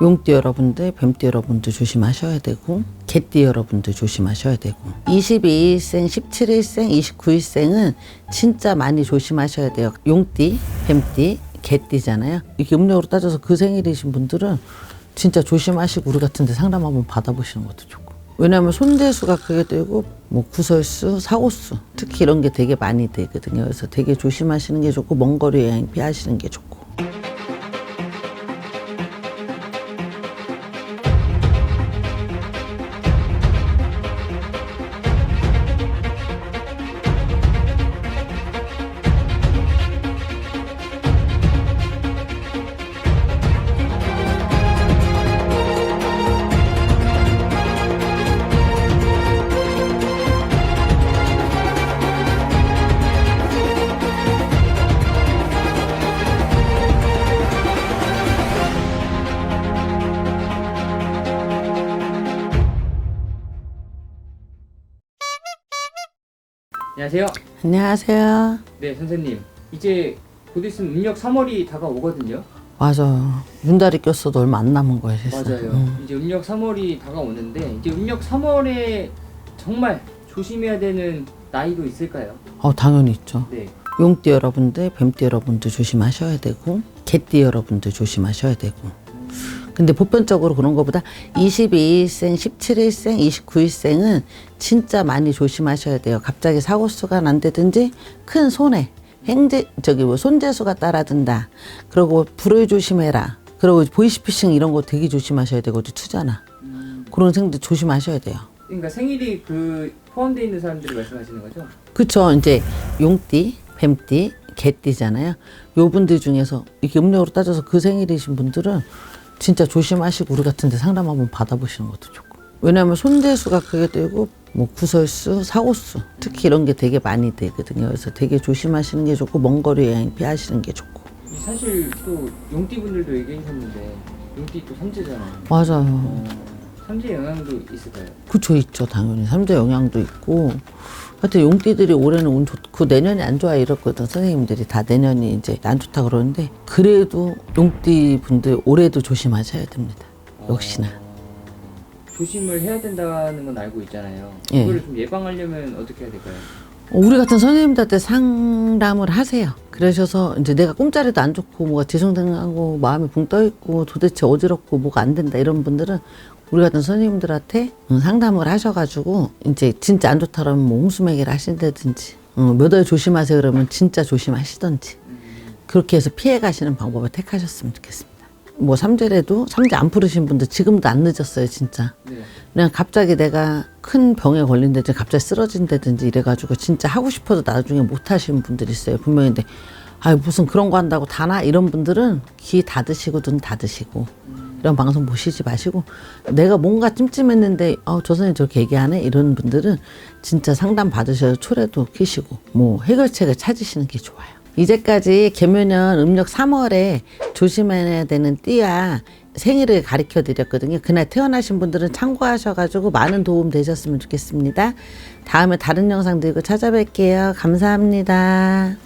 용띠 여러분들, 뱀띠 여러분들 조심하셔야 되고 개띠 여러분들 조심하셔야 되고 22일생, 17일생, 29일생은 진짜 많이 조심하셔야 돼요. 용띠, 뱀띠, 개띠잖아요. 이게 음력으로 따져서 그 생일이신 분들은 진짜 조심하시고 우리 같은 데 상담 한번 받아보시는 것도 좋고 왜냐하면 손재수가 크게 되고 뭐 구설수, 사고수 특히 이런 게 되게 많이 되거든요. 그래서 되게 조심하시는 게 좋고 먼 거리 여행 피하시는 게 좋고 안녕하세요. 안녕하세요. 네, 선생님. 이제 곧 있으면 음력 3월이 다가오거든요. 맞아. 윤달이 꼈어도 얼마 안 남은 거예요, 세상. 맞아요. 음. 이제 음력 3월이 다가오는데 이제 음력 3월에 정말 조심해야 되는 나이도 있을까요? 어, 당연히 있죠. 네. 용띠 여러분들, 뱀띠 여러분들 조심하셔야 되고 개띠 여러분들 조심하셔야 되고 근데 보편적으로 그런 것보다 22일생, 17일생, 29일생은 진짜 많이 조심하셔야 돼요. 갑자기 사고 수가 난다든지 큰 손해, 행제 저기 뭐 손재수가 따라든다. 그리고 불을 조심해라. 그리고 보이스피싱 이런 거 되게 조심하셔야 되거든요. 투자나 그런 생들 조심하셔야 돼요. 그러니까 생일이 그 포함되어 있는 사람들이 말씀하시는 거죠? 그쵸. 이제 용띠, 뱀띠, 개띠잖아요. 요 분들 중에서 이렇게 음력으로 따져서 그 생일이신 분들은 진짜 조심하시고 우리 같은 데 상담 한번 받아보시는 것도 좋고. 왜냐하면 손재수가 크게 되고 뭐 구설수, 사고수 특히 이런 게 되게 많이 되거든요. 그래서 되게 조심하시는 게 좋고 먼 거리 여행 피하시는 게 좋고. 이 사실 또 용띠 분들도 얘기하셨는데 용띠 또 삼재잖아요. 맞아요. 어, 삼재 영향도 있을까요? 그쵸 있죠 당연히 삼재 영향도 있고 하여튼 용띠들이 올해는 운 좋고 내년이 안 좋아 이랬거든 선생님들이 다 내년이 이제 안 좋다 그러는데 그래도 용띠 분들 올해도 조심하셔야 됩니다 역시나 조심을 해야 된다는 건 알고 있잖아요. 예. 이거를 좀 예방하려면 어떻게 해야 될까요? 어, 우리 같은 선생님들한테 상담을 하세요 그러셔서 이제 내가 꿈자리도 안 좋고 뭐가 뒤숭숭하고 마음이 붕 떠 있고 도대체 어지럽고 뭐가 안 된다 이런 분들은 우리 같은 선생님들한테 응, 상담을 하셔가지고 이제 진짜 안 좋다 그러면 뭐 홍수매기를 하신다든지 몇월 조심하세요 그러면 진짜 조심하시던지 그렇게 해서 피해 가시는 방법을 택하셨으면 좋겠습니다. 뭐 삼재래도 삼재 안 풀으신 분들 지금도 안 늦었어요 진짜. 네. 그냥 갑자기 내가 큰 병에 걸린다든지 갑자기 쓰러진다든지 이래가지고 진짜 하고 싶어도 나중에 못 하시는 분들이 있어요 분명히 근데 아 무슨 그런 거 한다고 다나 이런 분들은 귀 닫으시고 눈 닫으시고 이런 방송 보시지 마시고 내가 뭔가 찜찜했는데 어, 저 선생님 저렇게 얘기하네 이런 분들은 진짜 상담 받으셔서 초래도 키시고 뭐 해결책을 찾으시는 게 좋아요. 이제까지 개묘년 음력 3월에 조심해야 되는 띠와 생일을 가르쳐 드렸거든요. 그날 태어나신 분들은 참고하셔가지고 많은 도움 되셨으면 좋겠습니다. 다음에 다른 영상 들고 찾아뵐게요. 감사합니다.